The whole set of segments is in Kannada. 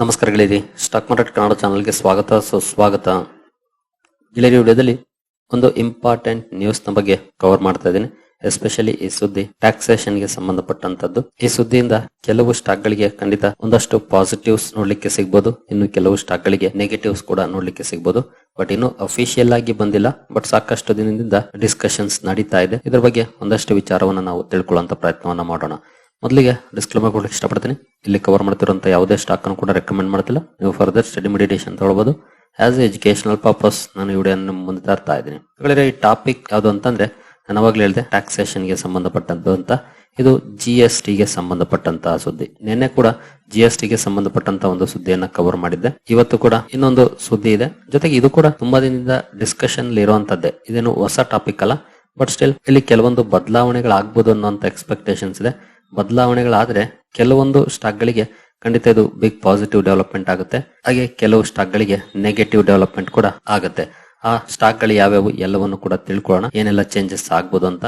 ನಮಸ್ಕಾರ ಗೆಳೆಯರಿ ಸ್ಟಾಕ್ ಮಾರ್ಕೆಟ್ ಕನ್ನಡ ಚಾನಲ್ಗೆ ಸ್ವಾಗತ, ಸುಸ್ವಾಗತ. ಗೆಳೆಯರಿ ವಿಡಿಯೋದಲ್ಲಿ ಒಂದು ಇಂಪಾರ್ಟೆಂಟ್ ನ್ಯೂಸ್ನ ಬಗ್ಗೆ ಕವರ್ ಮಾಡ್ತಾ ಇದ್ದೀನಿ. ಎಸ್ಪೆಷಲಿ ಈ ಸುದ್ದಿ ಟ್ಯಾಕ್ಸೇಷನ್ಗೆ ಸಂಬಂಧಪಟ್ಟಂತದ್ದು ಈ ಸುದ್ದಿಯಿಂದ ಕೆಲವು ಸ್ಟಾಕ್ ಗಳಿಗೆ ಖಂಡಿತ ಒಂದಷ್ಟು ಪಾಸಿಟಿವ್ಸ್ ನೋಡ್ಲಿಕ್ಕೆ ಸಿಗ್ಬೋದು. ಇನ್ನು ಕೆಲವು ಸ್ಟಾಕ್ ಗಳಿಗೆ ನೆಗೆಟಿವ್ಸ್ ಕೂಡ ನೋಡ್ಲಿಕ್ಕೆ ಸಿಗ್ಬೋದು. ಬಟ್ ಇನ್ನು ಅಫಿಷಿಯಲ್ ಆಗಿ ಬಂದಿಲ್ಲ. ಬಟ್ ಸಾಕಷ್ಟು ದಿನದಿಂದ ಡಿಸ್ಕಷನ್ಸ್ ನಡೀತಾ ಇದೆ. ಇದ್ರ ಬಗ್ಗೆ ಒಂದಷ್ಟು ವಿಚಾರವನ್ನು ನಾವು ತಿಳ್ಕೊಳ್ಳುವಂತ ಪ್ರಯತ್ನವನ್ನ ಮಾಡೋಣ. ಮೊದಲಿಗೆ ಡಿಸ್ಕ್ಲೇಮರ್ ಕೊಡಲಿಕ್ಕೆ ಇಷ್ಟಪಡ್ತೀನಿ. ಇಲ್ಲಿ ಕವರ್ ಮಾಡ್ತಿರುವಂತಹ ಯಾವುದೇ ಸ್ಟಾಕ್ ಅನ್ನು ಕೂಡ ರೆಕಮೆಂಡ್ ಮಾಡ್ತಿಲ್ಲ. ನೀವು ಫರ್ದರ್ ಸ್ಟಡಿ ಮೆಡಿಟೇಷನ್ ತಗೊಳ್ಬಹುದು ಆಸ್ ಎ ಎಜುಕೇಶನಲ್ ಪರ್ಪಸ್ ನಾನು ಈ ವಿಡಿಯೋ ಮುಂದೆ ತರ್ತಾ ಇದ್ದೀನಿ. ಈ ಟಾಪಿಕ್ ಯಾವುದು ಅಂತಂದ್ರೆ, ನಾನು ಅವಾಗಲೇ ಹೇಳಿದೆ ಟ್ಯಾಕ್ಸೇಷನ್ಗೆ ಸಂಬಂಧಪಟ್ಟಂತ ಅಂತ. ಇದು ಜಿ ಎಸ್ ಟಿಗೆ ಸಂಬಂಧಪಟ್ಟಂತಹ ಸುದ್ದಿ. ನಿನ್ನೆ ಕೂಡ ಜಿ ಎಸ್ ಟಿಗೆ ಸಂಬಂಧಪಟ್ಟಂತ ಒಂದು ಸುದ್ದಿಯನ್ನ ಕವರ್ ಮಾಡಿದ್ದೆ. ಇವತ್ತು ಕೂಡ ಇನ್ನೊಂದು ಸುದ್ದಿ ಇದೆ. ಜೊತೆಗೆ ಇದು ಕೂಡ ತುಂಬಾ ದಿನದಿಂದ ಡಿಸ್ಕಷನ್ ಇರುವಂತದ್ದೇ. ಇದೇನು ಹೊಸ ಟಾಪಿಕ್ ಅಲ್ಲ. ಬಟ್ ಸ್ಟಿಲ್ ಇಲ್ಲಿ ಕೆಲವೊಂದು ಬದಲಾವಣೆಗಳಾಗ್ಬೋದು ಅನ್ನೋಂತ ಎಕ್ಸ್ಪೆಕ್ಟೇಷನ್ಸ್ ಇದೆ. ಬದಲಾವಣೆಗಳಾದ್ರೆ ಕೆಲವೊಂದು ಸ್ಟಾಕ್ಗಳಿಗೆ ಖಂಡಿತ ಇದು ಬಿಗ್ ಪಾಸಿಟಿವ್ ಡೆವಲಪ್ಮೆಂಟ್ ಆಗುತ್ತೆ. ಹಾಗೆ ಕೆಲವು ಸ್ಟಾಕ್ಗಳಿಗೆ ನೆಗೆಟಿವ್ ಡೆವಲಪ್ಮೆಂಟ್ ಕೂಡ ಆಗುತ್ತೆ. ಆ ಸ್ಟಾಕ್ಗಳು ಯಾವ್ಯಾವು ಎಲ್ಲವನ್ನು ಕೂಡ ತಿಳ್ಕೊಳ್ಳೋಣ. ಏನೆಲ್ಲ ಚೇಂಜಸ್ ಆಗ್ಬೋದು ಅಂತ.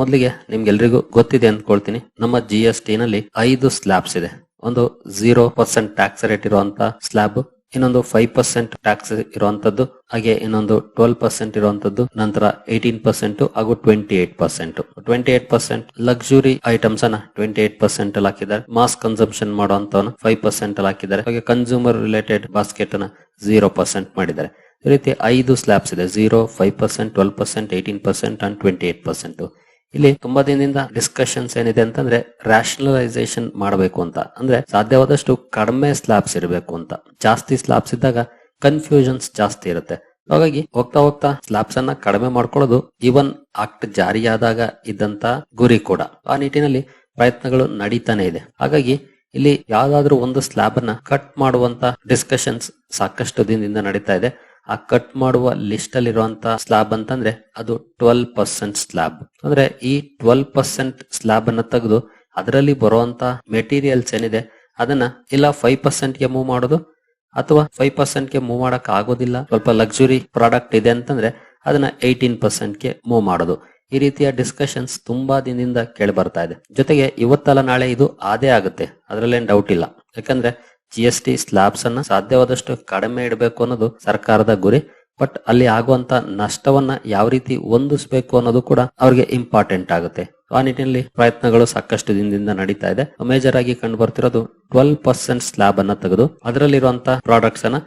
ಮೊದಲಿಗೆ ನಿಮ್ಗೆಲ್ರಿಗೂ ಗೊತ್ತಿದೆ ಅಂದ್ಕೊಳ್ತೀನಿ. ನಮ್ಮ ಜಿ ಎಸ್ ಟಿ ನಲ್ಲಿ ಐದು ಸ್ಲ್ಯಾಬ್ಸ್ ಇದೆ. ಒಂದು ಜೀರೋ ಪರ್ಸೆಂಟ್ ಟ್ಯಾಕ್ಸ್ ರೇಟ್ ಇರುವಂತ ಸ್ಲ್ಯಾಬ್ ಇನ್ನೊಂದು ಫೈವ್ ಪರ್ಸೆಂಟ್ ಟ್ಯಾಕ್ಸ್ ಇರುವಂತದ್ದು, ಹಾಗೆ ಇನ್ನೊಂದು ಟ್ವೆಲ್ ಪರ್ಸೆಂಟ್ ಇರುವಂತದ್ದು, ನಂತರ ಏಟೀನ್ ಪರ್ಸೆಂಟ್ ಹಾಗೂ twenty eight percent twenty eight percent luxury items ಅನ್ನ ಟ್ವೆಂಟಿ ಏಟ್ ಪರ್ಸೆಂಟ್ ಅಲ್ಲಿ ಹಾಕಿದ್ದಾರೆ. ಮಾಸ್ ಕನ್ಸಂಪ್ಷನ್ ಮಾಡುವಂತವನ್ನ ಫೈವ್ ಪರ್ಸೆಂಟ್ ಅಲ್ಲಿ ಹಾಕಿದ್ದಾರೆ. ಹಾಗೆ ಕನ್ಸ್ಯೂಮರ್ ರಿಲೇಟೆಡ್ ಬಾಸ್ಕೆಟ್ ಅನ್ನ ಜೀರೋ ಪರ್ಸೆಂಟ್ ಮಾಡಿದ್ದಾರೆ. ಈ ರೀತಿ ಐದು ಸ್ಲ್ಯಾಬ್ಸ್ ಇದೆ. Zero five percent twelve percent eighteen percent and twenty eight percent ಇಲ್ಲಿ ತುಂಬಾ ದಿನದಿಂದ ಡಿಸ್ಕಷನ್ಸ್ ಏನಿದೆ ಅಂತಂದ್ರೆ ರ್ಯಾಷನಲೈಸೇಷನ್ ಮಾಡಬೇಕು ಅಂತ. ಅಂದ್ರೆ ಸಾಧ್ಯವಾದಷ್ಟು ಕಡಿಮೆ ಸ್ಲಾಬ್ಸ್ ಇರಬೇಕು ಅಂತ. ಜಾಸ್ತಿ ಸ್ಲಾಬ್ಸ್ ಇದ್ದಾಗ ಕನ್ಫ್ಯೂಷನ್ಸ್ ಜಾಸ್ತಿ ಇರುತ್ತೆ. ಹಾಗಾಗಿ ಹೋಗ್ತಾ ಹೋಗ್ತಾ ಸ್ಲಾಬ್ಸ್ ಅನ್ನ ಕಡಿಮೆ ಮಾಡ್ಕೊಳ್ಳೋದು ಇವನ್ ಆಕ್ಟ್ ಜಾರಿಯಾದಾಗ ಇದ್ದಂತ ಗುರಿ ಕೂಡ. ಆ ನಿಟ್ಟಿನಲ್ಲಿ ಪ್ರಯತ್ನಗಳು ನಡೀತಾನೆ ಇದೆ. ಹಾಗಾಗಿ ಇಲ್ಲಿ ಯಾವ್ದಾದ್ರು ಒಂದು ಸ್ಲಾಬ್ ಅನ್ನ ಕಟ್ ಮಾಡುವಂತ ಡಿಸ್ಕಷನ್ಸ್ ಸಾಕಷ್ಟು ದಿನದಿಂದ ನಡೀತಾ ಇದೆ. ಆ ಕಟ್ ಮಾಡುವ ಲಿಸ್ಟ್ ಅಲ್ಲಿ ಇರುವಂತಹ ಸ್ಲಾಬ್ ಅಂತಂದ್ರೆ ಅದು ಟ್ವೆಲ್ ಪರ್ಸೆಂಟ್ ಸ್ಲ್ಯಾಬ್ ಅಂದ್ರೆ ಈ ಟ್ವೆಲ್ ಪರ್ಸೆಂಟ್ ಸ್ಲಾಬ್ ಅನ್ನ ತೆಗೆದು ಅದರಲ್ಲಿ ಬರುವಂತ ಮೆಟೀರಿಯಲ್ಸ್ ಏನಿದೆ, ಅದನ್ನ ಇಲ್ಲ ಫೈವ್ ಪರ್ಸೆಂಟ್ಗೆ ಮೂವ್ ಮಾಡೋದು ಅಥವಾ ಫೈವ್ ಪರ್ಸೆಂಟ್ಗೆ ಮೂವ್ ಮಾಡಕ್ ಆಗೋದಿಲ್ಲ, ಸ್ವಲ್ಪ ಲಕ್ಸುರಿ ಪ್ರಾಡಕ್ಟ್ ಇದೆ ಅಂತಂದ್ರೆ ಅದನ್ನ ಏಯ್ಟೀನ್ ಪರ್ಸೆಂಟ್ಗೆ ಮೂವ್ ಮಾಡೋದು. ಈ ರೀತಿಯ ಡಿಸ್ಕಷನ್ಸ್ ತುಂಬಾ ದಿನದಿಂದ ಕೇಳಿ ಬರ್ತಾ ಇದೆ. ಜೊತೆಗೆ ಇವತ್ತಲ್ಲ ನಾಳೆ ಇದು ಆದೇ ಆಗುತ್ತೆ, ಅದ್ರಲ್ಲೇನ್ ಡೌಟ್ ಇಲ್ಲ. ಯಾಕಂದ್ರೆ ಜಿ ಎಸ್ ಟಿ ಸ್ಲ್ಯಾಬ್ಸ್ ಅನ್ನ ಸಾಧ್ಯವಾದಷ್ಟು ಕಡಿಮೆ ಇಡಬೇಕು ಅನ್ನೋದು ಸರ್ಕಾರದ ಗುರಿ. ಬಟ್ ಅಲ್ಲಿ ಆಗುವಂತ ನಷ್ಟವನ್ನ ಯಾವ ರೀತಿ ಹೊಂದಿಸಬೇಕು ಅನ್ನೋದು ಕೂಡ ಅವ್ರಿಗೆ ಇಂಪಾರ್ಟೆಂಟ್ ಆಗುತ್ತೆ. ಆ ನಿಟ್ಟಿನಲ್ಲಿ ಪ್ರಯತ್ನಗಳು ಸಾಕಷ್ಟು ದಿನದಿಂದ ನಡೀತಾ ಇದೆ. ಮೇಜರ್ ಆಗಿ ಕಂಡು ಬರ್ತಿರೋದು ಟ್ವೆಲ್ ಪರ್ಸೆಂಟ್ ಸ್ಲಾಬ್ ಅನ್ನ ತೆಗೆದು ಅದರಲ್ಲಿರುವಂತ ಪ್ರಾಡಕ್ಟ್ಸ್ ಅನ್ನ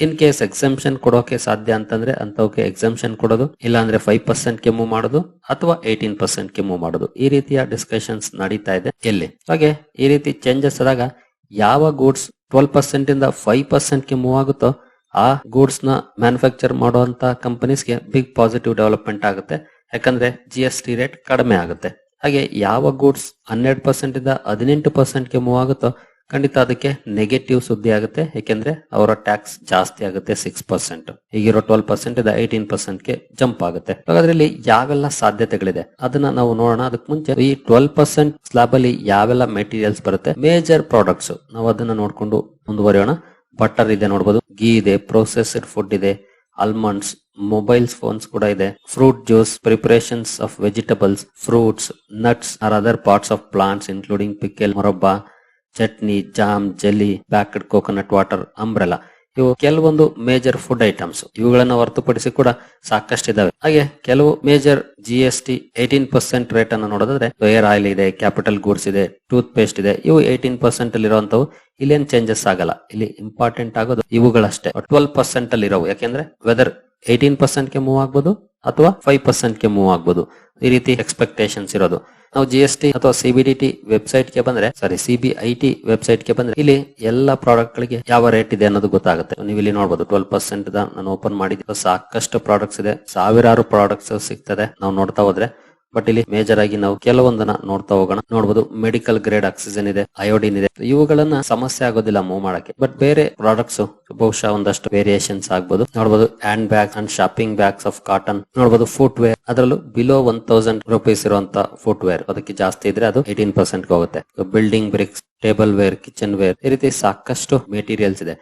ಇನ್ ಕೇಸ್ ಎಕ್ಸೆಂಪ್ಷನ್ ಕೊಡೋಕೆ ಸಾಧ್ಯ ಅಂತಂದ್ರೆ ಅಂತವಕ್ಕೆ ಎಕ್ಸೆಂಪ್ಷನ್ ಕೊಡೋದು, ಇಲ್ಲಾಂದ್ರೆ ಫೈವ್ ಪರ್ಸೆಂಟ್ ಮೂವ್ ಮಾಡೋದು ಅಥವಾ ಏಟೀನ್ ಪರ್ಸೆಂಟ್ ಮೂವ್ ಮಾಡೋದು. ಈ ರೀತಿಯ ಡಿಸ್ಕಷನ್ಸ್ ನಡೀತಾ ಇದೆ ಎಲ್ಲಿ. ಹಾಗೆ ಈ ರೀತಿ ಚೇಂಜಸ್ ಆದಾಗ ಯಾವ ಗೂಡ್ಸ್ ಟ್ವೆಲ್ ಪರ್ಸೆಂಟ್ ಇಂದ ಫೈವ್ ಪರ್ಸೆಂಟ್ಗೆ ಮೂವ್ ಆಗುತ್ತೋ ಆ ಗೂಡ್ಸ್ನ ಮ್ಯಾನುಫ್ಯಾಕ್ಚರ್ ಮಾಡುವಂತ ಕಂಪನೀಸ್ಗೆ ಬಿಗ್ ಪಾಸಿಟಿವ್ ಡೆವಲಪ್ಮೆಂಟ್ ಆಗುತ್ತೆ. ಯಾಕಂದ್ರೆ ಜಿ ಎಸ್ ಟಿ ರೇಟ್ ಕಡಿಮೆ ಆಗುತ್ತೆ. ಹಾಗೆ ಯಾವ ಗೂಡ್ಸ್ ಹನ್ನೆರಡು ಪರ್ಸೆಂಟ್ ಇಂದ ಹದಿನೆಂಟು ಪರ್ಸೆಂಟ್ಗೆ ಮೂವ್ ಆಗುತ್ತೋ ಖಂಡಿತ ಅದಕ್ಕೆ ನೆಗೆಟಿವ್ ಸುದ್ದಿ ಆಗುತ್ತೆ. ಯಾಕೆಂದ್ರೆ ಅವರ ಟ್ಯಾಕ್ಸ್ ಜಾಸ್ತಿ ಆಗುತ್ತೆ ಸಿಕ್ಸ್ ಪರ್ಸೆಂಟ್ ಈಗಿರೋ ಟ್ವೆಲ್ ಪರ್ಸೆಂಟ್ ಇದು ಏಟೀನ್ ಪರ್ಸೆಂಟ್ಗೆ ಜಂಪ್ ಆಗುತ್ತೆ. ಹಾಗಾದ್ರೆ ಯಾವೆಲ್ಲ ಸಾಧ್ಯತೆಗಳಿದೆ? ಅದನ್ನ ನಾವು ನೋಡೋಣ. ಅದಕ್ಕೆ ಮುಂಚೆ ಈ ಟ್ವೆಲ್ ಪರ್ಸೆಂಟ್ ಸ್ಲಾಬ್ ಅಲ್ಲಿ ಯಾವೆಲ್ಲ ಮೆಟೀರಿಯಲ್ಸ್ ಬರುತ್ತೆ? ಮೇಜರ್ ಪ್ರಾಡಕ್ಟ್ಸ್ ನಾವು ಅದನ್ನ ನೋಡ್ಕೊಂಡು ಮುಂದುವರಿಯೋಣ. ಬಟರ್ ಇದೆ ನೋಡಬಹುದು ಗೀ ಇದೆ ಪ್ರೊಸೆಸ್ಡ್ ಫುಡ್ ಇದೆ ಆಲ್ಮಂಡ್ಸ್ ಮೊಬೈಲ್ಸ್ ಫೋನ್ಸ್ ಕೂಡ ಇದೆ. Fruit juice preparations of vegetables fruits nuts or other parts of plants including pickle murabba chutney, jam, jelly packed coconut water umbrella ಇವು ಕೆಲವೊಂದು ಮೇಜರ್ ಫುಡ್ ಐಟಮ್ಸ್. ಇವುಗಳನ್ನ ಹೊರತುಪಡಿಸಿ ಕೂಡ ಸಾಕಷ್ಟು ಇದಾವೆ ಹಾಗೆ ಕೆಲವು major G S T eighteen percent rate ಅನ್ನು ನೋಡೋದಾದ್ರೆ, ಏರ್ ಆಯಿಲ್ ಇದೆ, ಕ್ಯಾಪಿಟಲ್ ಗೂಡ್ಸ್ ಇದೆ ಟೂತ್ ಪೇಸ್ಟ್ ಇದೆ. ಇವು ಏಟೀನ್ ಪರ್ಸೆಂಟ್ ಅಲ್ಲಿ ಇರುವಂತವು ಇಲ್ಲೇನ್ ಚೇಂಜಸ್ ಆಗಲ್ಲ. ಇಲ್ಲಿ ಇಂಪಾರ್ಟೆಂಟ್ ಆಗೋದು ಇವುಗಳಷ್ಟೇ. ಟ್ವೆಲ್ ಪರ್ಸೆಂಟ್ ಅಲ್ಲಿ ಇರೋವು ಯಾಕೆಂದ್ರೆ, ವೆದರ್ ಏಟೀನ್ ಪರ್ಸೆಂಟ್ಗೆ ಮೂವ್ ಆಗ್ಬೋದು ಅಥವಾ ಫೈವ್ ಪರ್ಸೆಂಟ್ಗೆ ಮೂವ್ ಆಗ್ಬೋದು. ಈ ರೀತಿ ಎಕ್ಸ್ಪೆಕ್ಟೇಷನ್ಸ್ ಇರೋದು. ನಾವು ಜಿ ಎಸ್ ಟಿ ಅಥವಾ ಸಿಬಿಡಿಟಿ ವೆಬ್ಸೈಟ್ಗೆ ಬಂದ್ರೆ ಸಾರಿ ಸಿಬಿಐಟಿ ವೆಬ್ಸೈಟ್ಗೆ ಬಂದ್ರೆ, ಇಲ್ಲಿ ಎಲ್ಲಾ ಪ್ರಾಡಕ್ಟ್ ಗಳಿಗೆ ಯಾವ ರೇಟ್ ಇದೆ ಅನ್ನೋದು ಗೊತ್ತಾಗುತ್ತೆ. ನೀವು ಇಲ್ಲಿ ನೋಡಬಹುದು ಟ್ವೆಲ್ ಪರ್ಸೆಂಟ್ ನಾನು ಓಪನ್ ಮಾಡಿದ್ರೆ ಸಾಕಷ್ಟು ಪ್ರಾಡಕ್ಟ್ಸ್ ಇದೆ, ಸಾವಿರಾರು ಪ್ರಾಡಕ್ಟ್ಸ್ ಸಿಗ್ತದೆ. ನಾವು ನೋಡ್ತಾ ಹೋದ್ರೆ ಬಟ್ ಇಲ್ಲಿ ಮೇಜರ್ ಆಗಿ ನಾವು ಕೆಲವೊಂದನ್ನ ನೋಡ್ತಾ ಹೋಗೋಣ. ನೋಡಬಹುದು ಮೆಡಿಕಲ್ ಗ್ರೇಡ್ ಆಕ್ಸಿಜನ್ ಇದೆ ಅಯೋಡಿನ್ ಇದೆ. ಇವುಗಳನ್ನ ಸಮಸ್ಯೆ ಆಗೋದಿಲ್ಲ ಮೂವ್ ಮಾಡಕ್ಕೆ. ಬಟ್ ಬೇರೆ ಪ್ರಾಡಕ್ಟ್ಸ್ ಬಹುಶಃ ಒಂದಷ್ಟು ವೇರಿಯೇಷನ್ಸ್ ಆಗಬಹುದು ನೋಡಬಹುದು hand bag and shopping bags of cotton ನೋಡಬಹುದು ಫುಟ್ ವೇರ್ ಅದರಲ್ಲೂ ಬಿಲೋ ಒನ್ ತೌಸಂಡ್ ರುಪೀಸ್ ಇರುವಂತ ಫುಟ್ ವೇರ್ ಅದಕ್ಕೆ ಜಾಸ್ತಿ ಇದ್ರೆ ಅದು ಏಟೀನ್ ಪರ್ಸೆಂಟ್ ಹೋಗುತ್ತೆ. Building bricks table ware kitchen ware ಈ ರೀತಿ ಸಾಕಷ್ಟು ಮೆಟೀರಿಯಲ್ಸ್ ಇದೆ.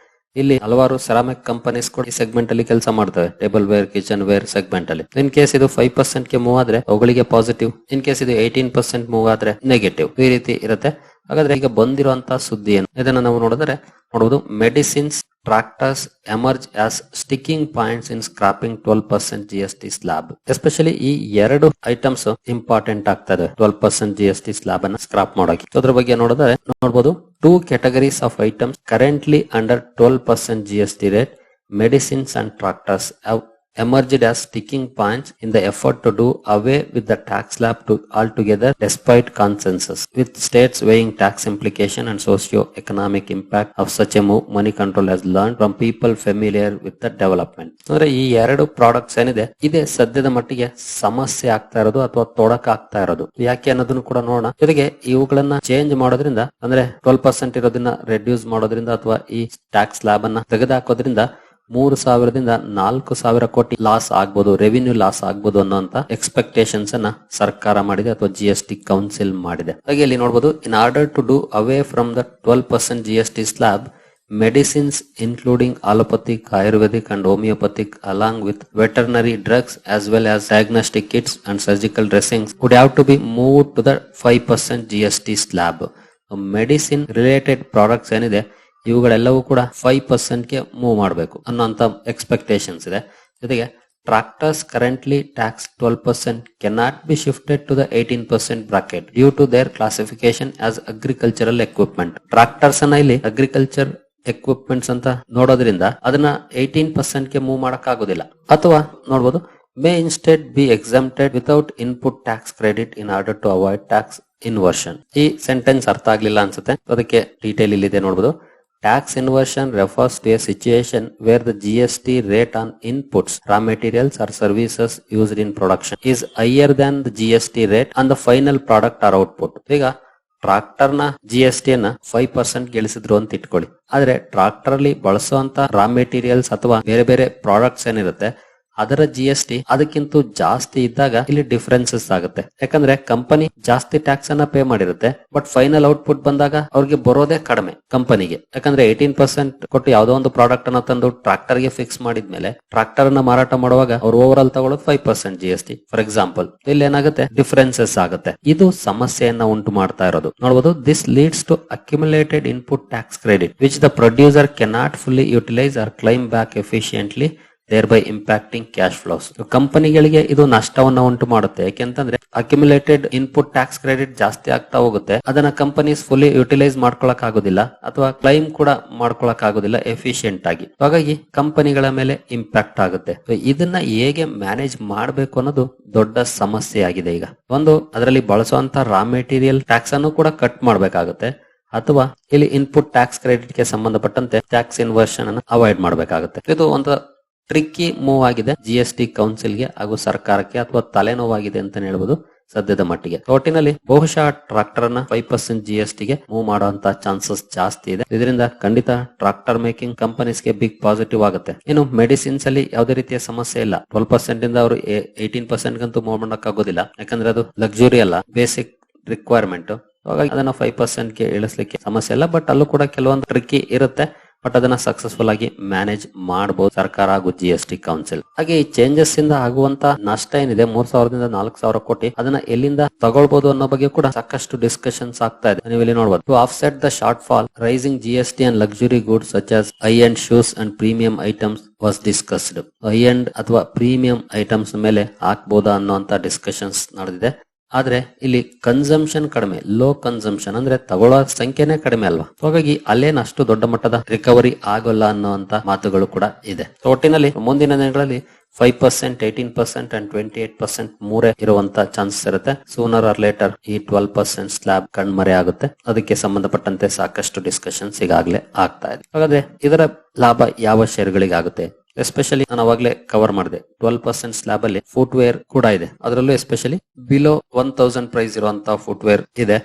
ಇಲ್ಲಿ ಹಲವಾರು ಸೆರಾಮಿಕ್ ಕಂಪನೀಸ್ ಕೂಡ ಈ ಸೆಗ್ಮೆಂಟ್ ಅಲ್ಲಿ ಕೆಲಸ ಮಾಡ್ತವೆ. Table ware kitchen ware segment ಅಲ್ಲಿ. ಇನ್ ಕೇಸ್ ಇದು ಫೈವ್ ಪರ್ಸೆಂಟ್ಗೆ ಮೂವ್ ಆದ್ರೆ ಅವುಗಳಿಗೆ ಪಾಸಿಟಿವ್ ಇನ್ ಕೇಸ್ ಇದು ಏಟೀನ್ ಪರ್ಸೆಂಟ್ ಮೂವ್ ಆದ್ರೆ ನೆಗೆಟಿವ್ ಈ ರೀತಿ ಇರುತ್ತೆ. ಹಾಗಾದ್ರೆ ಈಗ ಬಂದಿರುವಂತಹ ಸುದ್ದಿ ಏನು? ಇದನ್ನ ನಾವು ನೋಡಿದ್ರೆ ನೋಡಬಹುದು medicines tractors emerge as sticking points in scrapping twelve percent G S T slab especially ಈ ಎರಡು ಐಟಮ್ಸ್ ಇಂಪಾರ್ಟೆಂಟ್ ಆಗ್ತದೆ twelve percent G S T slab ಅನ್ನ ಸ್ಕ್ರಾಪ್ ಮಾಡೋಕೆ. ಅದ್ರ ಬಗ್ಗೆ ನೋಡಿದ್ರೆ ನೋಡಬಹುದು two categories of items currently under 12% GST rate, medicines and tractors have emerged as sticking points in the effort to do away with the tax slab to altogether despite consensus with states weighing tax implication and socio-economic impact of such a move money control has learned from people familiar with the development ಅಂದ್ರೆ ಈ ಎರಡು ಪ್ರಾಡಕ್ಟ್ಸ್ ಏನಿದೆ ಇದೆ ಸದ್ಯದ ಮಟ್ಟಿಗೆ ಸಮಸ್ಯೆ ಆಗ್ತಾ ಇರೋದು ಅಥವಾ ತೊಡಕ ಆಗ್ತಾ ಇರೋದು ಯಾಕೆ ಅನ್ನೋದನ್ನು ಕೂಡ ನೋಡೋಣ ಜೊತೆಗೆ ಇವುಗಳನ್ನ ಚೇಂಜ್ ಮಾಡೋದ್ರಿಂದ ಅಂದ್ರೆ ಟ್ವೆಲ್ ಪರ್ಸೆಂಟ್ ಇರೋದನ್ನ ರೆಡ್ಯೂಸ್ ಮಾಡೋದ್ರಿಂದ ಅಥವಾ ಈ ಟ್ಯಾಕ್ಸ್ ಲ್ಯಾಬ್ ಅನ್ನ ತೆಗೆದುಹಾಕೋದ್ರಿಂದ ಮೂರು ಸಾವಿರದಿಂದ ನಾಲ್ಕು ಸಾವಿರ ಕೋಟಿ ಲಾಸ್ ಆಗ್ಬೋದು ರೆವಿನ್ಯೂ ಲಾಸ್ ಆಗ್ಬೋದು ಅನ್ನೋಂತ ಎಕ್ಸ್ಪೆಕ್ಟೇಷನ್ಸ್ ಅನ್ನ ಸರ್ಕಾರ ಮಾಡಿದೆ ಅಥವಾ ಜಿ ಎಸ್ ಟಿ ಕೌನ್ಸಿಲ್ ಮಾಡಿದೆ. ಹಾಗೆ ಇಲ್ಲಿ ನೋಡಬಹುದು in order to do away from the twelve percent G S T slab medicines including allopathic ayurvedic and homeopathic along with veterinary drugs as well as diagnostic kits and surgical dressings would have to be move to the five percent G S T slab medicine related products ಏನಿದೆ ಇವುಗಳೆಲ್ಲವೂ ಕೂಡ ಫೈವ್ ಪರ್ಸೆಂಟ್ಗೆ ಮೂವ್ ಮಾಡಬೇಕು ಅನ್ನೋಂಥ ಎಕ್ಸ್ಪೆಕ್ಟೇಷನ್ಸ್ ಇದೆ. ಜೊತೆಗೆ tractors currently tax twelve percent cannot be shifted to the eighteen percent bracket due to their classification as agricultural equipment tractors ಅನ್ನ ಇಲ್ಲಿ ಅಗ್ರಿಕಲ್ಚರ್ ಎಕ್ವಿಪ್ಮೆಂಟ್ಸ್ ಅಂತ ನೋಡೋದ್ರಿಂದ ಅದನ್ನ ಏಟೀನ್ ಪರ್ಸೆಂಟ್ಗೆ ಮೂವ್ ಮಾಡಕ್ ಆಗೋದಿಲ್ಲ ಅಥವಾ ನೋಡಬಹುದು may instead be exempted without input tax credit in order to avoid tax inversion ಈ ಸೆಂಟೆನ್ಸ್ ಅರ್ಥ ಆಗ್ಲಿಲ್ಲ ಅನ್ಸುತ್ತೆ. ಅದಕ್ಕೆ ಡೀಟೇಲ್ ಇಲ್ಲಿದೆ ನೋಡಬಹುದು Tax inversion refers to a situation where the GST rate on inputs, raw materials or services used in production is higher than the GST rate on the final product or output. ಈಗ ಟ್ರಾಕ್ಟರ್ನ ಜಿ ಎಸ್ ಟಿ ಅನ್ನ ಫೈವ್ ಪರ್ಸೆಂಟ್ ಗೆಲ್ಲಿಸಿದ್ರು ಅಂತ ಇಟ್ಕೊಳ್ಳಿ ಆದ್ರೆ ಟ್ರಾಕ್ಟರ್ ಅಲ್ಲಿ ಬಳಸುವಂತ ರಾ ಮೆಟೀರಿಯಲ್ಸ್ ಅಥವಾ ಬೇರೆ ಬೇರೆ ಪ್ರಾಡಕ್ಟ್ಸ್ ಏನಿರುತ್ತೆ ಅದರ ಜಿ ಎಸ್ ಟಿ ಅದಕ್ಕಿಂತ ಜಾಸ್ತಿ ಇದ್ದಾಗ ಇಲ್ಲಿ ಡಿಫರೆನ್ಸಸ್ ಆಗುತ್ತೆ. ಯಾಕಂದ್ರೆ ಕಂಪನಿ ಜಾಸ್ತಿ ಟ್ಯಾಕ್ಸ್ ಅನ್ನ ಪೇ ಮಾಡಿರುತ್ತೆ ಬಟ್ ಫೈನಲ್ ಔಟ್ಪುಟ್ ಬಂದಾಗ ಅವ್ರಿಗೆ ಬರೋದೇ ಕಡಿಮೆ ಕಂಪನಿಗೆ ಯಾಕಂದ್ರೆ ಏಟೀನ್ ಪರ್ಸೆಂಟ್ ಕೊಟ್ಟು ಯಾವ್ದೋ ಒಂದು ಪ್ರಾಡಕ್ಟ್ ಅನ್ನ ತಂದು ಟ್ರಾಕ್ಟರ್ಗೆ ಫಿಕ್ಸ್ ಮಾಡಿದ್ಮೇಲೆ ಟ್ರಾಕ್ಟರ್ ಅನ್ನ ಮಾರಾಟ ಮಾಡುವಾಗ ಅವ್ರು ಓವರ್ ಆಲ್ ತಗೊಳ್ಳೋದು five percent G S T for example ಇಲ್ಲಿ ಏನಾಗುತ್ತೆ? ಡಿಫರೆನ್ಸಸ್ ಆಗುತ್ತೆ. ಇದು ಸಮಸ್ಯೆಯನ್ನ ಉಂಟು ಮಾಡ್ತಾ ಇರೋದು. ನೋಡಬಹುದು this leads to accumulated input tax credit which the producer cannot fully utilise or claim back efficiently thereby impacting cash flows ಕಂಪನಿಗಳಿಗೆ ಇದು ನಷ್ಟವನ್ನು ಉಂಟು ಮಾಡುತ್ತೆ. ಯಾಕೆಂತಂದ್ರೆ ಅಕ್ಯುಮುಲೇಟೆಡ್ ಇನ್ಪುಟ್ ಟ್ಯಾಕ್ಸ್ ಕ್ರೆಡಿಟ್ ಜಾಸ್ತಿ ಆಗ್ತಾ ಹೋಗುತ್ತೆ. ಅದನ್ನ ಕಂಪನೀಸ್ ಫುಲ್ಲಿ ಯುಟಿಲೈಸ್ ಮಾಡ್ಕೊಳಕ್ ಆಗೋದಿಲ್ಲ ಅಥವಾ ಕ್ಲೈಮ್ ಕೂಡ ಮಾಡ್ಕೊಳಕ್ ಆಗೋದಿಲ್ಲ ಎಫಿಷಿಯಂಟ್ ಆಗಿ ಹಾಗಾಗಿ ಕಂಪನಿಗಳ ಮೇಲೆ ಇಂಪ್ಯಾಕ್ಟ್ ಆಗುತ್ತೆ. ಇದನ್ನ ಹೇಗೆ ಮ್ಯಾನೇಜ್ ಮಾಡಬೇಕು ಅನ್ನೋದು ದೊಡ್ಡ ಸಮಸ್ಯೆ ಆಗಿದೆ ಈಗ. ಒಂದು, ಅದರಲ್ಲಿ ಬಳಸುವಂತ ರಾ ಮೆಟೀರಿಯಲ್ ಟ್ಯಾಕ್ಸ್ ಅನ್ನು ಕೂಡ ಕಟ್ ಮಾಡಬೇಕಾಗುತ್ತೆ, ಅಥವಾ ಇಲ್ಲಿ ಇನ್ಪುಟ್ ಟ್ಯಾಕ್ಸ್ ಕ್ರೆಡಿಟ್ಗೆ ಸಂಬಂಧಪಟ್ಟಂತೆ ಟ್ಯಾಕ್ಸ್ ಇನ್ವರ್ಷನ್ ಅನ್ನು ಅವಾಯ್ಡ್ ಮಾಡಬೇಕಾಗುತ್ತೆ. ಇದು ಒಂದು ಟ್ರಿಕ್ಕಿ ಮೂವ್ ಆಗಿದೆ. ಜಿ ಎಸ್ ಟಿ ಕೌನ್ಸಿಲ್ಗೆ ಹಾಗೂ ಸರ್ಕಾರಕ್ಕೆ ಅಥವಾ ತಲೆನೋವಾಗಿದೆ ಅಂತ ಹೇಳ್ಬೋದು ಸದ್ಯದ ಮಟ್ಟಿಗೆ. ಒಟ್ಟಿನಲ್ಲಿ ಬಹುಶಃ ಟ್ರಾಕ್ಟರ್ ಅನ್ನ ಫೈವ್ ಪರ್ಸೆಂಟ್ ಜಿ ಎಸ್ ಟಿಗೆ ಮೂವ್ ಮಾಡುವಂತ ಚಾನ್ಸಸ್ ಜಾಸ್ತಿ ಇದೆ. ಇದರಿಂದ ಖಂಡಿತ ಟ್ರಾಕ್ಟರ್ ಮೇಕಿಂಗ್ ಕಂಪನೀಸ್ಗೆ ಬಿಗ್ ಪಾಸಿಟಿವ್ ಆಗುತ್ತೆ. ಇನ್ನು ಮೆಡಿಸಿನ್ಸ್ ಅಲ್ಲಿ ಯಾವುದೇ ರೀತಿಯ ಸಮಸ್ಯೆ ಇಲ್ಲ. ಟ್ವೆಲ್ ಪರ್ಸೆಂಟ್ ಇಂದ ಅವರು ಏಟೀನ್ ಪರ್ಸೆಂಟ್ ಗಂತೂ ಮೂವ್ ಮಾಡಕ್ ಆಗೋದಿಲ್ಲ ಯಾಕಂದ್ರೆ ಅದು ಲಕ್ಸುರಿ ಅಲ್ಲ ಬೇಸಿಕ್ ರಿಕ್ವೈರ್ಮೆಂಟ್ ಅದನ್ನ ಫೈವ್ ಪರ್ಸೆಂಟ್ಗೆ ಇಳಿಸಲಿಕ್ಕೆ ಸಮಸ್ಯೆ ಇಲ್ಲ. ಬಟ್ ಅಲ್ಲೂ ಕೂಡ ಕೆಲವೊಂದು ಟ್ರಿಕ್ಕಿ ಇರುತ್ತೆ. ಬಟ್ ಅದನ್ನ ಸಕ್ಸಸ್ಫುಲ್ ಆಗಿ ಮ್ಯಾನೇಜ್ ಮಾಡಬಹುದು ಸರ್ಕಾರ ಹಾಗೂ ಜಿ ಎಸ್ ಟಿ ಕೌನ್ಸಿಲ್ ಹಾಗೆ ಈ ಚೇಂಜಸ್ ಇಂದ ಆಗುವಂತ ನಷ್ಟ ಏನಿದೆ, ಮೂರ್ ಸಾವಿರದಿಂದ ನಾಲ್ಕು ಸಾವಿರ ಕೋಟಿ ಅದನ್ನ ಎಲ್ಲಿಂದ ತಗೊಳ್ಬಹುದು ಅನ್ನೋ ಬಗ್ಗೆ ಕೂಡ ಸಾಕಷ್ಟು ಡಿಸ್ಕಷನ್ಸ್ ಆಗ್ತಾ ಇದೆ. ನೀವು ಇಲ್ಲಿ ನೋಡಬಹುದು to offset the shortfall rising G S T and luxury goods such as high end shoes and premium items was discussed high end ಅಥವಾ ಪ್ರೀಮಿಯಂ ಐಟಮ್ಸ್ ಮೇಲೆ ಹಾಕ್ಬೋದಾ ಅನ್ನೋಂತ ಡಿಸ್ಕಷನ್ಸ್ ನಡೆದಿದೆ. ಆದ್ರೆ ಇಲ್ಲಿ ಕನ್ಸಂಪ್ಷನ್ ಕಡಿಮೆ ಲೋ ಕನ್ಸಂಪ್ಷನ್ ಅಂದ್ರೆ ತಗೊಳ್ಳೋ ಸಂಖ್ಯೆನೇ ಕಡಿಮೆ ಅಲ್ವಾ? ಹಾಗಾಗಿ ಅಲ್ಲೇನು ಅಷ್ಟು ದೊಡ್ಡ ಮಟ್ಟದ ರಿಕವರಿ ಆಗೋಲ್ಲ ಅನ್ನುವಂತ ಮಾತುಗಳು ಕೂಡ ಇದೆ. ಒಟ್ಟಿನಲ್ಲಿ ಮುಂದಿನ ದಿನಗಳಲ್ಲಿ five percent eighteen percent and twenty eight percent ಮೂರೇ ಇರುವಂತ ಚಾನ್ಸಸ್ ಇರುತ್ತೆ. ಸೂನರ್ ಆರ್ ಲೇಟರ್ ಈ ಟ್ವೆಲ್ ಪರ್ಸೆಂಟ್ ಸ್ಲಾಬ್ ಕಣ್ಮರೆ ಆಗುತ್ತೆ. ಅದಕ್ಕೆ ಸಂಬಂಧಪಟ್ಟಂತೆ ಸಾಕಷ್ಟು ಡಿಸ್ಕಷನ್ಸ್ ಈಗಾಗಲೇ ಆಗ್ತಾ ಇದೆ. ಹಾಗಾದ್ರೆ ಇದರ ಲಾಭ ಯಾವ ಶೇರ್ಗಳಿಗೆ ಆಗುತ್ತೆ ಎಸ್ಪೆಷಲಿ ನಾನು ಅವಾಗಲೇ ಕವರ್ ಮಾಡಿದೆ. ಟ್ವೆಲ್ ಪರ್ಸೆಂಟ್ ಸ್ಲಾಬ್ ಅಲ್ಲಿ ಫುಟ್ ವೇರ್ ಕೂಡ ಇದೆ. ಅದರಲ್ಲೂ especially below one thousand price ಇರುವಂತಹ ಫುಟ್ ವೇರ್ ಇದೆ.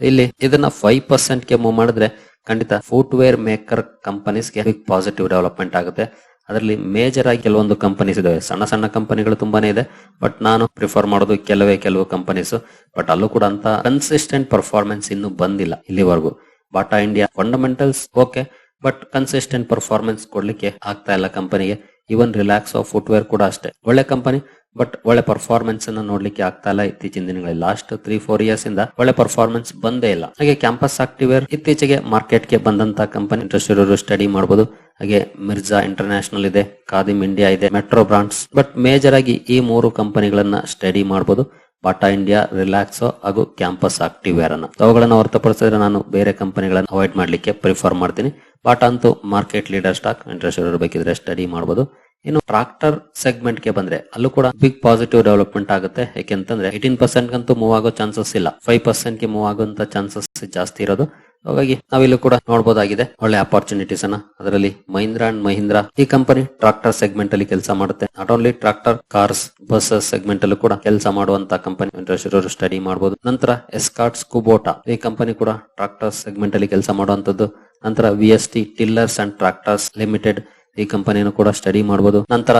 ಇಲ್ಲಿ ಇದನ್ನ ಫೈವ್ ಪರ್ಸೆಂಟ್ಗೆ ಮೂವ್ ಮಾಡಿದ್ರೆ ಖಂಡಿತ ಫುಟ್ ವೇರ್ ಮೇಕರ್ ಕಂಪನೀಸ್ಗೆ ಬಿಗ್ ಪಾಸಿಟಿವ್ ಡೆವಲಪ್ಮೆಂಟ್ ಆಗುತ್ತೆ. ಅದರಲ್ಲಿ ಮೇಜರ್ ಆಗಿ ಕೆಲವೊಂದು ಕಂಪನೀಸ್ ಇದಾವೆ. ಸಣ್ಣ ಸಣ್ಣ ಕಂಪನಿಗಳು ತುಂಬಾನೇ ಇದೆ. ಬಟ್ ನಾನು ಪ್ರಿಫರ್ ಮಾಡೋದು ಕೆಲವೇ ಕೆಲವು ಕಂಪನೀಸ್ ಬಟ್ ಅಲ್ಲೂ ಕೂಡ ಅಂತ ಕನ್ಸಿಸ್ಟೆಂಟ್ ಪರ್ಫಾರ್ಮೆನ್ಸ್ ಇನ್ನು ಬಂದಿಲ್ಲ ಇಲ್ಲಿವರೆಗೂ. Bata India fundamentals okay but consistent performance ಕೊಡ್ಲಿಕ್ಕೆ ಆಗ್ತಾ ಇಲ್ಲ ಕಂಪನಿಗೆ ಇವನ್ ರಿಲ್ಯಾಕ್ಸ್ ಆಫ್ ಫುಟ್ವೇರ್ ಕೂಡ ಅಷ್ಟೇ. ಒಳ್ಳೆ ಕಂಪನಿ ಬಟ್ ಒಳ್ಳೆ ಪರ್ಫಾರ್ಮೆನ್ಸ್ ಅನ್ನ ನೋಡ್ಲಿಕ್ಕೆ ಆಗ್ತಾ ಇಲ್ಲ ಇತ್ತೀಚಿನ ದಿನಗಳಲ್ಲಿ. ಲಾಸ್ಟ್ ತ್ರೀ ಫೋರ್ ಇಯರ್ಸ್ ಇಂದ ಒಳ್ಳೆ ಪರ್ಫಾರ್ಮೆನ್ಸ್ ಬಂದೇ ಇಲ್ಲ. ಹಾಗೆ ಕ್ಯಾಂಪಸ್ ಆಕ್ಟಿವೇರ್ ಇತ್ತೀಚೆಗೆ ಮಾರ್ಕೆಟ್ಗೆ ಬಂದಂತ ಕಂಪನಿ ಇಂಟ್ರೆಸ್ಟ್ ಸ್ಟಡಿ ಮಾಡಬಹುದು ಹಾಗೆ ಮಿರ್ಜಾ ಇಂಟರ್ನ್ಯಾಷನಲ್ ಇದೆ ಕಾದಿಮ್ ಇಂಡಿಯಾ ಇದೆ ಮೆಟ್ರೋ ಬ್ರಾಂಡ್ಸ್ ಬಟ್ ಮೇಜರ್ ಆಗಿ ಈ ಮೂರು ಕಂಪನಿಗಳನ್ನ ಸ್ಟಡಿ ಮಾಡಬಹುದು ಬಾಟಾ ಇಂಡಿಯಾ, ರಿಲ್ಯಾಕ್ಸೋ ಹಾಗೂ ಕ್ಯಾಂಪಸ್ ಆಕ್ಟಿವ್ ವೇರ್ ಅನ್ನ. ಅವುಗಳನ್ನ ಹೊರತುಪಡಿಸಿದ್ರೆ ನಾನು ಬೇರೆ ಕಂಪನಿಗಳನ್ನ ಅವಾಯ್ಡ್ ಮಾಡ್ಲಿಕ್ಕೆ ಪ್ರಿಫರ್ ಮಾಡ್ತೀನಿ. ಬಾಟಾ ಅಂತೂ ಮಾರ್ಕೆಟ್ ಲೀಡರ್ ಸ್ಟಾಕ್ ಇಂಟ್ರೆಸ್ಟ್ ಬೇಕಿದ್ರೆ ಸ್ಟಡಿ ಮಾಡಬಹುದು ಇನ್ನು ಟ್ರಾಕ್ಟರ್ ಸೆಗ್ಮೆಂಟ್ಗೆ ಬಂದ್ರೆ ಅಲ್ಲೂ ಕೂಡ ಬಿಗ್ ಪಾಸಿಟಿವ್ ಡೆವಲಪ್ಮೆಂಟ್ ಆಗುತ್ತೆ. ಯಾಕೆಂತಂದ್ರೆ ಏಟೀನ್ ಪರ್ಸೆಂಟ್ ಅಂತೂ ಮೂವ್ ಆಗೋ ಚಾನ್ಸಸ್ ಇಲ್ಲ. ಫೈವ್ ಪರ್ಸೆಂಟ್ಗೆ ಮೂವ್ ಆಗುವಂತ ಚಾನ್ಸಸ್ ಜಾಸ್ತಿ ಇರೋದು. ಹಾಗಾಗಿ ನಾವಿಲ್ಲೂ ಕೂಡ ನೋಡಬಹುದಾಗಿದೆ ಒಳ್ಳೆ ಅಪಾರ್ಚುನಿಟೀಸ್ ಅನ್ನ. ಅದರಲ್ಲಿ ಮಹೀಂದ್ರ ಅಂಡ್ ಮಹೀಂದ್ರ ಈ ಕಂಪನಿ ಟ್ರಾಕ್ಟರ್ ಸೆಗ್ಮೆಂಟ್ ಅಲ್ಲಿ ಕೆಲಸ ಮಾಡುತ್ತೆ. Not only tractor cars bus segment ಅಲ್ಲೂ ಕೂಡ ಕೆಲಸ ಮಾಡುವಂತ ಕಂಪನಿ ಇಂಟ್ರೆಸ್ಟ್ ಸ್ಟಡಿ ಮಾಡಬಹುದು ನಂತರ ಎಸ್ಕಾರ್ಟ್ಸ್ ಕುಬೋಟಾ ಈ ಕಂಪನಿ ಕೂಡ ಟ್ರಾಕ್ಟರ್ ಸೆಗ್ಮೆಂಟ್ ಅಲ್ಲಿ ಕೆಲಸ ಮಾಡುವಂತದ್ದು ನಂತರ V T tillers and tractors limited ಈ ಕಂಪನಿಯನ್ನು ಕೂಡ ಸ್ಟಡಿ ಮಾಡಬಹುದು ನಂತರ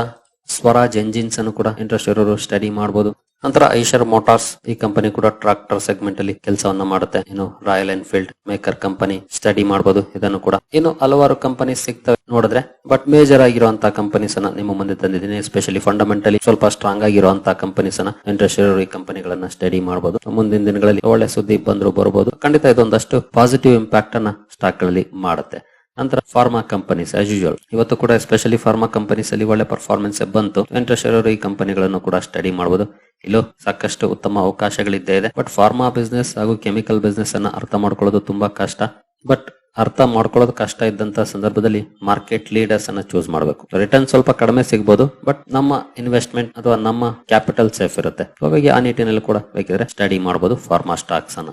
ಸ್ವರಾಜ್ ಎಂಜಿನ್ಸ್ ಅನ್ನು ಕೂಡ ಇಂಟ್ರೆಸ್ಟ್ ಇರೋರು ಸ್ಟಡಿ ಮಾಡಬಹುದು ನಂತರ ಐಷರ್ ಮೋಟಾರ್ಸ್ ಈ ಕಂಪನಿ ಕೂಡ ಟ್ರಾಕ್ಟರ್ ಸೆಗ್ಮೆಂಟ್ ಅಲ್ಲಿ ಕೆಲಸವನ್ನ ಮಾಡುತ್ತೆ. ಇನ್ನು Royal Enfield maker company study ಮಾಡಬಹುದು ಇದನ್ನು ಕೂಡ. ಇನ್ನು ಹಲವಾರು ಕಂಪನಿ ಸಿಗ್ತವೆ ನೋಡಿದ್ರೆ ಬಟ್ ಮೇಜರ್ ಆಗಿರುವಂತಹ ಕಂಪನೀಸ್ ಅನ್ನ ನಿಮ್ಮ ಮುಂದೆ ತಂದಿದ್ದೀನಿ. ಎಸ್ಪೆಷಲಿ ಫಂಡಮೆಂಟಲಿ ಸ್ವಲ್ಪ ಸ್ಟ್ರಾಂಗ್ ಆಗಿರುವಂತಹ ಕಂಪನೀಸ್ ಅನ್ನ ಇಂಟ್ರೆಸ್ಟ್ ಇರೋ ಈ ಕಂಪನಿಗಳನ್ನ ಸ್ಟಡಿ ಮಾಡಬಹುದು ಮುಂದಿನ ದಿನಗಳಲ್ಲಿ ಒಳ್ಳೆ ಸುದ್ದಿ ಬಂದ್ರು ಬರಬಹುದು ಖಂಡಿತ ಇದೊಂದಷ್ಟು ಪಾಸಿಟಿವ್ ಇಂಪ್ಯಾಕ್ಟ್ ಅನ್ನ ಸ್ಟಾಕ್ಗಳಲ್ಲಿ ಮಾಡುತ್ತೆ. ನಂತರ ಫಾರ್ಮಾ ಕಂಪನೀಸ್ ಆಸ್ ಯೂಶುವಲ್ ಇವತ್ತು ಕೂಡ ಎಸ್ಪೆಷಲಿ ಫಾರ್ಮಾ ಕಂಪನೀಸ್ ಅಲ್ಲಿ ಒಳ್ಳೆ ಪರ್ಫಾರ್ಮೆನ್ಸ್ ಬಂತು. ಇಂಟ್ರೆಸ್ಟ್ ಈ ಕಂಪನಿಗಳನ್ನು ಕೂಡ ಸ್ಟಡಿ ಮಾಡಬಹುದು ಇಲ್ಲೂ ಸಾಕಷ್ಟು ಉತ್ತಮ ಅವಕಾಶಗಳಿದ್ದೇ ಇದೆ. ಬಟ್ ಫಾರ್ಮಾ ಬಿಸ್ನೆಸ್ ಹಾಗೂ ಕೆಮಿಕಲ್ ಬಿಸ್ನೆಸ್ ಅನ್ನ ಅರ್ಥ ಮಾಡ್ಕೊಳ್ಳೋದು ತುಂಬಾ ಕಷ್ಟ. ಬಟ್ ಅರ್ಥ ಮಾಡ್ಕೊಳ್ಳೋದು ಕಷ್ಟ ಇದ್ದಂತ ಸಂದರ್ಭದಲ್ಲಿ ಮಾರ್ಕೆಟ್ ಲೀಡರ್ಸ್ ಅನ್ನ ಚೂಸ್ ಮಾಡಬೇಕು. ರಿಟರ್ನ್ ಸ್ವಲ್ಪ ಕಡಿಮೆ ಸಿಗಬಹುದು ಬಟ್ ನಮ್ಮ ಇನ್ವೆಸ್ಟ್ಮೆಂಟ್ ಅಥವಾ ನಮ್ಮ ಕ್ಯಾಪಿಟಲ್ ಸೇಫ್ ಇರುತ್ತೆ. ಹಾಗಾಗಿ ಆ ನಿಟ್ಟಿನಲ್ಲಿ ಕೂಡ ಬೇಕಿದ್ರೆ ಸ್ಟಡಿ ಮಾಡಬಹುದು ಫಾರ್ಮಾ ಸ್ಟಾಕ್ಸ್ ಅನ್ನ.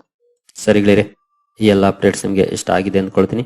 ಸರಿಗಳಿರಿ. ಈ ಎಲ್ಲ ಅಪ್ಡೇಟ್ಸ್ ನಿಮಗೆ ಇಷ್ಟ ಆಗಿದೆ ಅಂದ್ಕೊಳ್ತೀನಿ.